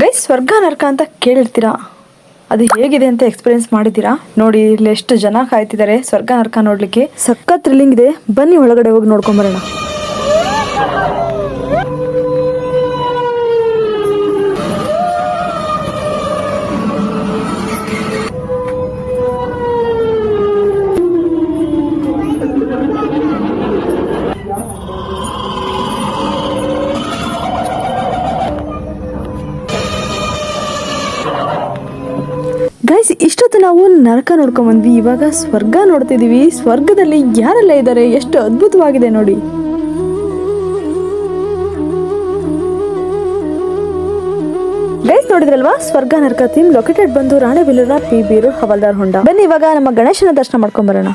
Guys, ಸ್ವರ್ಗ ನರ್ಕ ಅಂತ ಕೇಳಿರ್ತೀರಾ? ಅದು ಹೇಗಿದೆ ಅಂತ ಎಕ್ಸ್ಪೀರಿಯನ್ಸ್ ಮಾಡಿದ್ದೀರಾ? ನೋಡಿ ಇಲ್ಲಿ ಎಷ್ಟು ಜನ ಕಾಯ್ತಿದ್ದಾರೆ ಸ್ವರ್ಗ ನರ್ಕ ನೋಡ್ಲಿಕ್ಕೆ. ಸಖತ್ ಥ್ರಿಲ್ಲಿಂಗ್ ಇದೆ. ಬನ್ನಿ ಒಳಗಡೆ ಹೋಗಿ ನೋಡ್ಕೊಂಬರೋಣ. ಗೈಸ್ ಇಷ್ಟೊತ್ತು ನಾವು ನರಕ ನೋಡ್ಕೊಂಡ್ ಬಂದ್ವಿ. ಇವಾಗ ಸ್ವರ್ಗ ನೋಡ್ತಿದೀವಿ. ಸ್ವರ್ಗದಲ್ಲಿ ಯಾರೆಲ್ಲ ಇದ್ದಾರೆ ಎಷ್ಟು ಅದ್ಭುತವಾಗಿದೆ ನೋಡಿ. ಗೈಸ್ ನೋಡಿದ್ರಲ್ವಾ? ಸ್ವರ್ಗ, ನರಕ ಥೀಮ್ ಲೊಕೇಟೆಡ್ ಬಂದು ರಾಣೆಬೆನ್ನೂರ ಪಿ ಬೀರು ಹವಲ್ದಾರ್ ಹೊಂಡ. ಬನ್ನಿ, ಇವಾಗ ನಮ್ಮ ಗಣೇಶನ ದರ್ಶನ ಮಾಡ್ಕೊಂಡ್ ಬರೋಣ.